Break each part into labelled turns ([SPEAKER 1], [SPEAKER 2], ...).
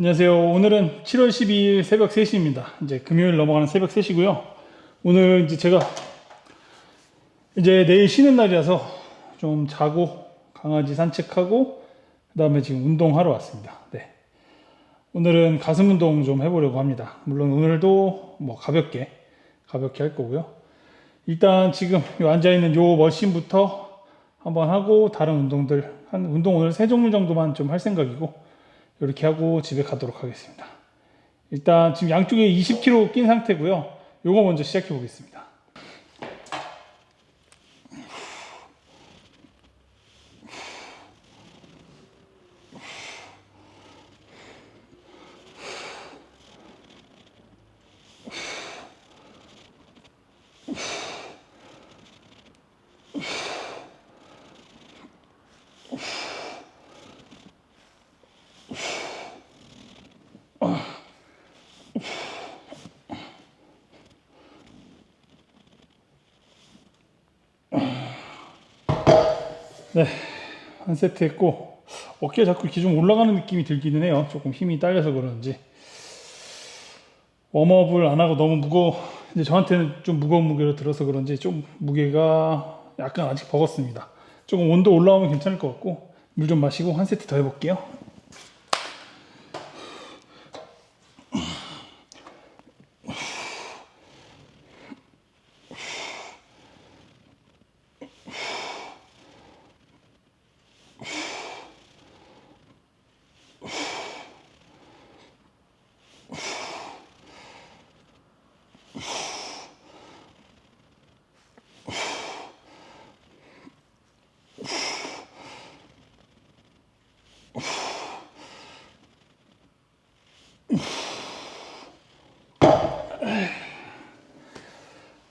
[SPEAKER 1] 안녕하세요. 오늘은 7월 12일 새벽 3시입니다. 이제 금요일 넘어가는 새벽 3시고요. 오늘 이제 제가 이제 내일 쉬는 날이라서 좀 자고 강아지 산책하고 그 다음에 지금 운동하러 왔습니다. 네. 오늘은 가슴 운동 좀 해보려고 합니다. 물론 오늘도 뭐 가볍게 가볍게 할 거고요. 일단 지금 요 앉아 있는 요 머신부터 한번 하고 다른 운동들 한 운동 오늘 세 종류 정도만 좀 할 생각이고 이렇게 하고 집에 가도록 하겠습니다. 일단 지금 양쪽에 20kg 낀 상태고요. 요거 먼저 시작해 보겠습니다. 네, 한 세트 했고 어깨가 자꾸 이렇게 좀 올라가는 느낌이 들기는 해요. 조금 힘이 딸려서 그러는지 웜업을 안 하고 너무 무거워 이제 저한테는 좀 무거운 무게로 들어서 그런지 좀 무게가 약간 아직 버겁습니다. 조금 온도 올라오면 괜찮을 것 같고 물 좀 마시고 한 세트 더 해볼게요.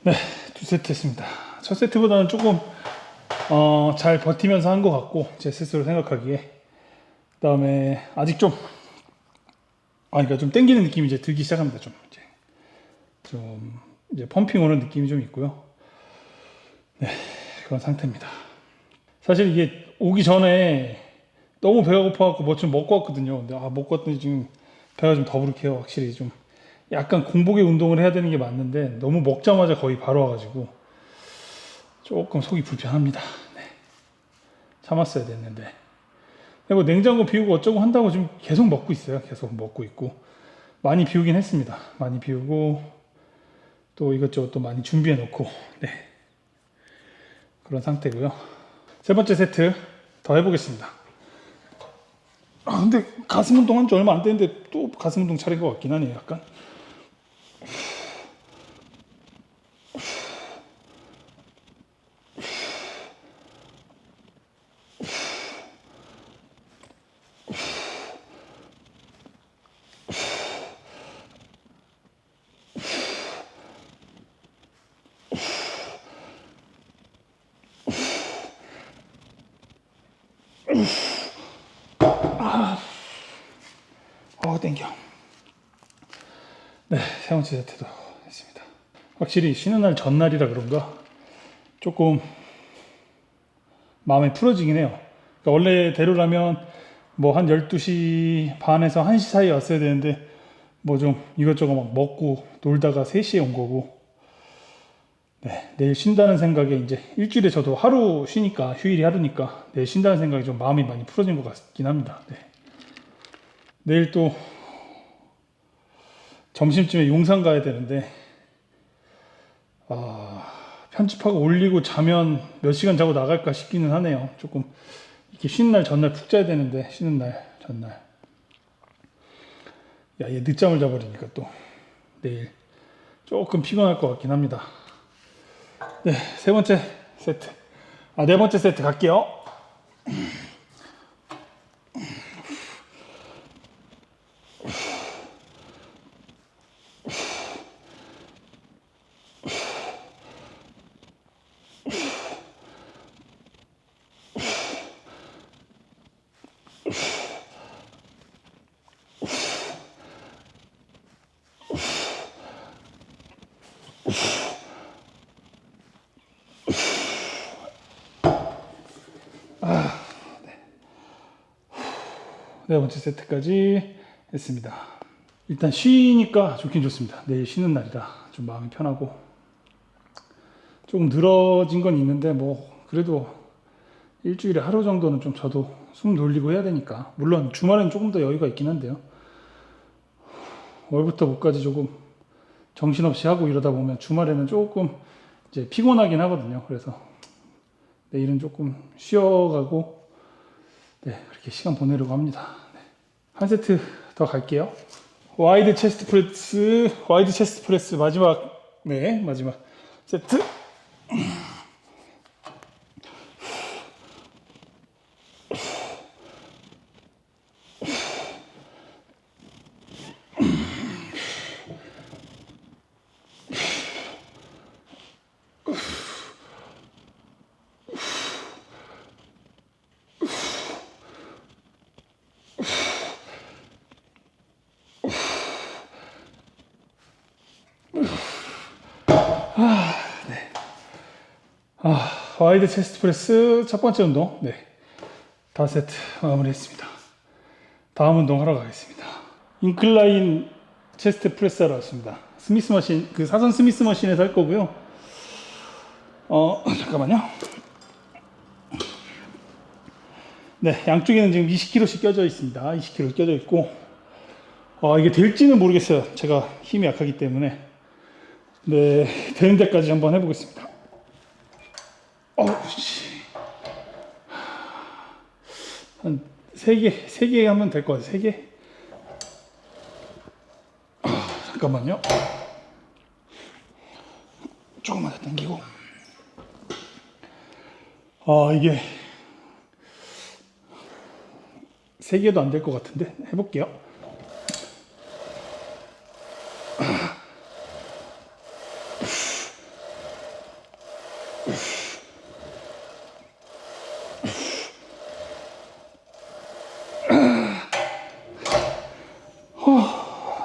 [SPEAKER 1] 네, 두 세트 했습니다. 첫 세트보다는 조금 어, 잘 버티면서 한 것 같고 제 스스로 생각하기에 그 다음에 아직 좀 아, 그러니까 좀 땡기는 느낌이 이제 들기 시작합니다. 좀 이제 좀 이제 펌핑 오는 느낌이 좀 있고요. 네, 그런 상태입니다. 사실 이게 오기 전에 너무 배가 고파갖고 뭐 좀 먹고 왔거든요. 근데 아 먹고 왔더니 지금 배가 좀 더부룩해요. 확실히 좀 약간 공복에 운동을 해야 되는 게 맞는데 너무 먹자마자 거의 바로 와가지고 조금 속이 불편합니다. 네. 참았어야 됐는데. 근데 뭐 냉장고 비우고 어쩌고 한다고 지금 계속 먹고 있어요. 계속 먹고 있고 많이 비우긴 했습니다. 많이 비우고 또 이것저것 또 많이 준비해 놓고 네 그런 상태고요. 세 번째 세트 더 해보겠습니다. 아 근데 가슴 운동 한 지 얼마 안 됐는데 또 가슴 운동 차린 것 같긴 하네요. 약간. 어 땡겨. 네, 세 번째 세트도 했습니다. 확실히 쉬는 날 전날이라 그런가 조금 마음이 풀어지긴 해요. 그러니까 원래대로라면 뭐 한 12시 반에서 1시 사이에 왔어야 되는데 뭐 좀 이것저것 막 먹고 놀다가 3시에 온 거고 네, 내일 쉰다는 생각에 이제 일주일에 저도 하루 쉬니까 휴일이 하루니까 내일 쉰다는 생각에 좀 마음이 많이 풀어진 것 같긴 합니다. 네. 내일 또 점심쯤에 용산 가야 되는데 아, 편집하고 올리고 자면 몇 시간 자고 나갈까 싶기는 하네요. 조금 이렇게 쉬는 날 전날 푹 자야 되는데 쉬는 날 전날 야 얘 늦잠을 자버리니까 또 내일 조금 피곤할 것 같긴 합니다. 네, 세 번째 세트. 아, 네 번째 세트 갈게요. 네 번째 세트까지 했습니다. 일단 쉬니까 좋긴 좋습니다. 내일 쉬는 날이라 좀 마음이 편하고 조금 늘어진 건 있는데 뭐 그래도 일주일에 하루 정도는 좀 저도 숨 돌리고 해야 되니까 물론 주말엔 조금 더 여유가 있긴 한데요. 월부터 목까지 조금 정신없이 하고 이러다 보면 주말에는 조금 이제 피곤하긴 하거든요. 그래서 내일은 조금 쉬어가고 네 그렇게 시간 보내려고 합니다. 네. 한 세트 더 갈게요. 와이드 체스트 프레스, 와이드 체스트 프레스 마지막 네 마지막 세트. 아, 와이드 체스트 프레스 첫 번째 운동 네 다섯 세트 마무리했습니다. 다음 운동 하러 가겠습니다. 인클라인 체스트 프레스 하러 왔습니다. 스미스 머신 그 사선 스미스 머신에서 할 거고요. 어 잠깐만요. 네 양쪽에는 지금 20kg씩 껴져 있습니다. 20kg 껴져 있고 어, 이게 될지는 모르겠어요. 제가 힘이 약하기 때문에 네 되는 데까지 한번 해보겠습니다. 어우, 씨. 한, 세 개, 세개 하면 될 것 같아요. 세 개? 아, 잠깐만요. 조금만 더 당기고. 아, 이게, 세 개도 안 될 것 같은데? 해볼게요.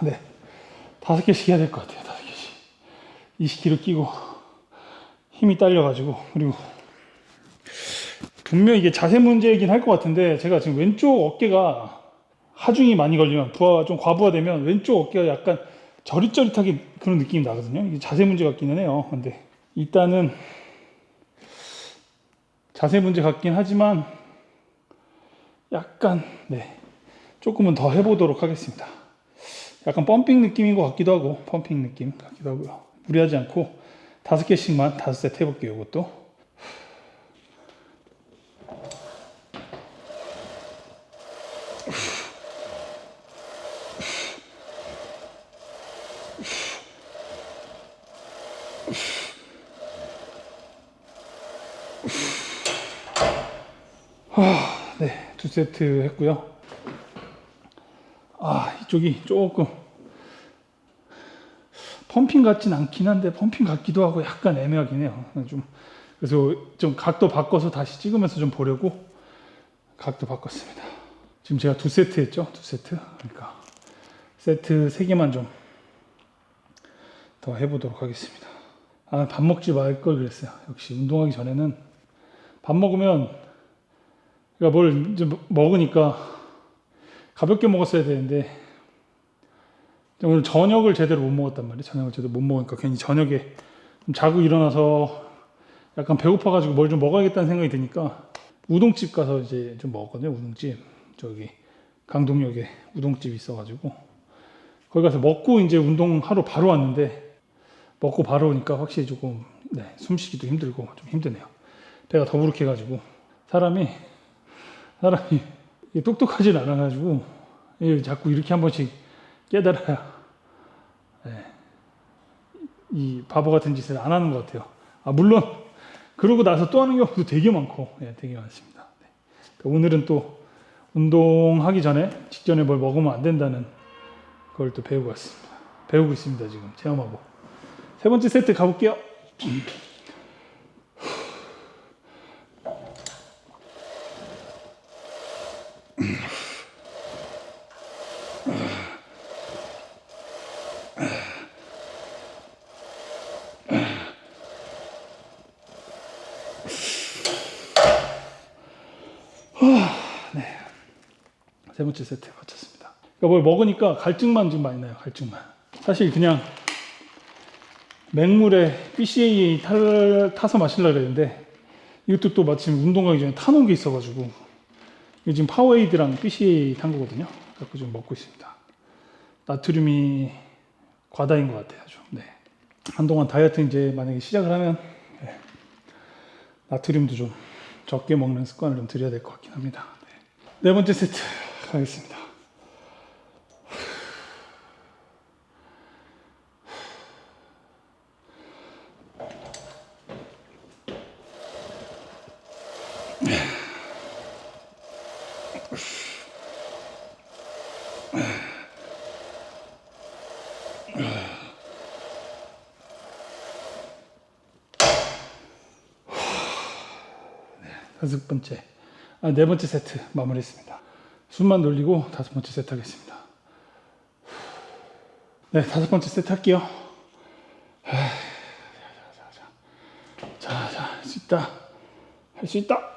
[SPEAKER 1] 네. 다섯 개씩 해야 될 것 같아요. 다섯 개씩. 20kg 끼고 힘이 딸려가지고 그리고 분명 이게 자세 문제이긴 할 것 같은데 제가 지금 왼쪽 어깨가 하중이 많이 걸리면 부하가 좀 과부하되면 왼쪽 어깨가 약간 저릿저릿하게 그런 느낌이 나거든요. 이게 자세 문제 같기는 해요. 근데 일단은 자세 문제 같긴 하지만 약간 네 조금은 더 해보도록 하겠습니다. 약간 펌핑 느낌인 것 같기도 하고 펌핑 느낌 같기도 하고요. 무리하지 않고 다섯 개씩만 다섯 세트 해볼게요 이것도. 네 두 세트 했고요 아 이쪽이 조금 펌핑 같진 않긴 한데 펌핑 같기도 하고 약간 애매하긴 해요. 좀 그래서 좀 각도 바꿔서 다시 찍으면서 좀 보려고 각도 바꿨습니다. 지금 제가 두 세트 했죠? 두 세트. 그러니까 세트 세 개만 좀 더 해보도록 하겠습니다. 아, 밥 먹지 말 걸 그랬어요. 역시 운동하기 전에는 밥 먹으면 그러니까 뭘 먹으니까 가볍게 먹었어야 되는데 오늘 저녁을 제대로 못 먹었단 말이에요. 저녁을 제대로 못 먹으니까 괜히 저녁에 좀 자고 일어나서 약간 배고파가지고 뭘 좀 먹어야겠다는 생각이 드니까 우동집 가서 이제 좀 먹었거든요. 우동집 저기 강동역에 우동집이 있어가지고 거기 가서 먹고 이제 운동하러 바로 왔는데 먹고 바로 오니까 확실히 조금 네, 숨쉬기도 힘들고 좀 힘드네요. 배가 더부룩해가지고 사람이 사람이 똑똑하진 않아가지고 이 자꾸 이렇게 한 번씩 깨달아야 예, 이 바보 같은 짓을 안 하는 것 같아요. 아 물론 그러고 나서 또 하는 경우도 되게 많고 예, 되게 많습니다. 네. 오늘은 또 운동하기 전에 직전에 뭘 먹으면 안 된다는 걸또 배우고 왔습니다. 배우고 있습니다 지금 체험하고 세 번째 세트 가볼게요. 세 번째 세트 마쳤습니다. 그러니까 뭘 먹으니까 갈증만 좀 많이 나요. 갈증만. 사실 그냥 맹물에 BCAA 탈, 타서 마시려고 그랬는데 이것도 또 마침 운동 가기 전에 타놓은 게 있어가지고 이게 지금 파워에이드랑 BCAA 탄 거거든요. 그래서 좀 먹고 있습니다. 나트륨이 과다인 것 같아요. 좀. 네. 한동안 다이어트 이제 만약에 시작을 하면 네. 나트륨도 좀 적게 먹는 습관을 좀 들여야 될 것 같긴 합니다. 네. 네 번째 세트 가겠습니다. 다섯 번째, 아, 네 번째 세트 마무리했습니다. 숨만 돌리고 다섯 번째 세트 하겠습니다. 네, 다섯 번째 세트 할게요. 자, 자, 할수 있다. 할 수 있다.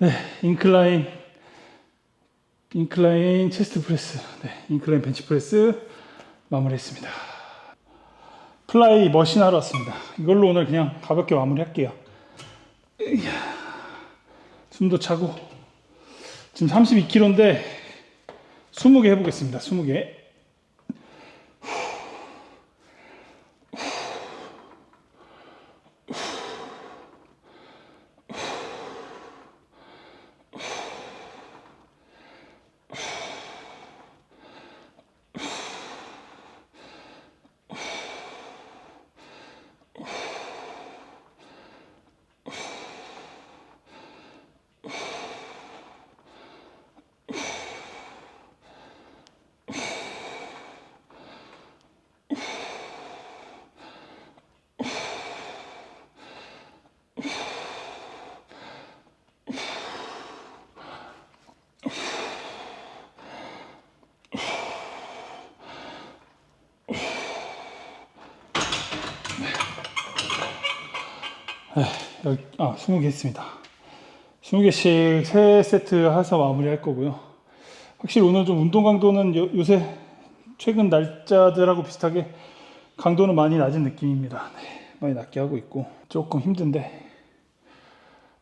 [SPEAKER 1] 네, 인클라인, 인클라인 체스트 프레스, 네, 인클라인 벤치 프레스 마무리했습니다. 플라이 머신 하러 왔습니다. 이걸로 오늘 그냥 가볍게 마무리할게요. 숨도 차고 지금 32kg인데 20개 해보겠습니다. 20개. 아, 20개 했습니다. 20개씩 3세트 해서 마무리 할 거고요. 확실히 오늘 좀 운동 강도는 요, 요새 최근 날짜들하고 비슷하게 강도는 많이 낮은 느낌입니다. 네, 많이 낮게 하고 있고 조금 힘든데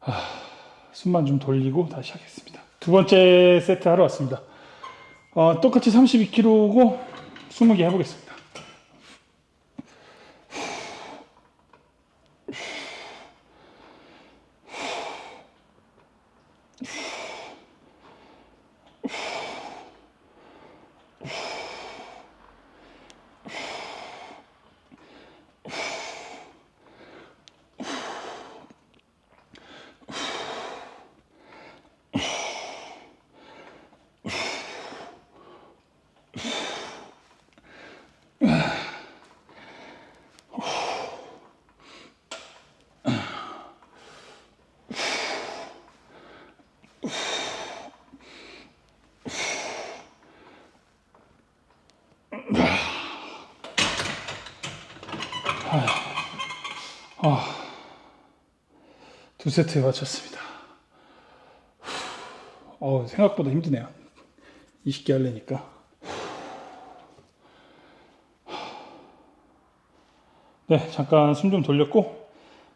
[SPEAKER 1] 아, 숨만 좀 돌리고 다시 하겠습니다. 두 번째 세트 하러 왔습니다. 어, 똑같이 32kg고 20개 해보겠습니다. 두 세트 마쳤습니다. 어, 생각보다 힘드네요. 20개 하려니까. 네, 잠깐 숨 좀 돌렸고,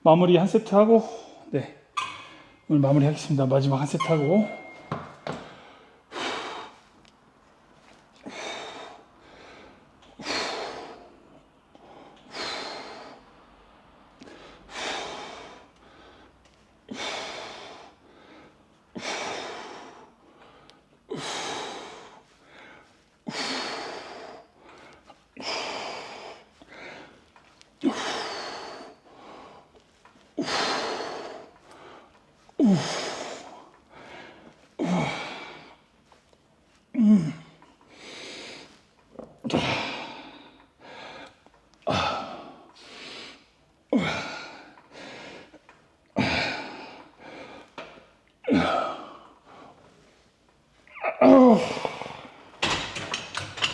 [SPEAKER 1] 마무리 한 세트 하고, 네. 오늘 마무리 하겠습니다. 마지막 한 세트 하고.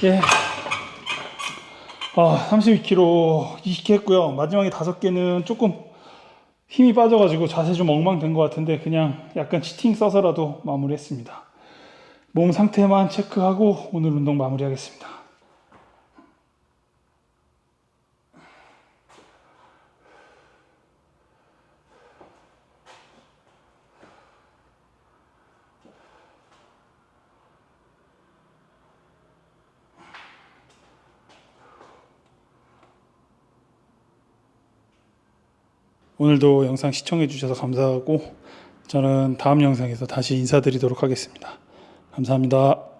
[SPEAKER 1] 예. 아, 32kg 20개 했고요. 마지막에 다섯 개는 조금 힘이 빠져가지고 자세 좀 엉망된 것 같은데 그냥 약간 치팅 써서라도 마무리했습니다. 몸 상태만 체크하고 오늘 운동 마무리하겠습니다. 오늘도 영상 시청해 주셔서 감사하고 저는 다음 영상에서 다시 인사드리도록 하겠습니다. 감사합니다.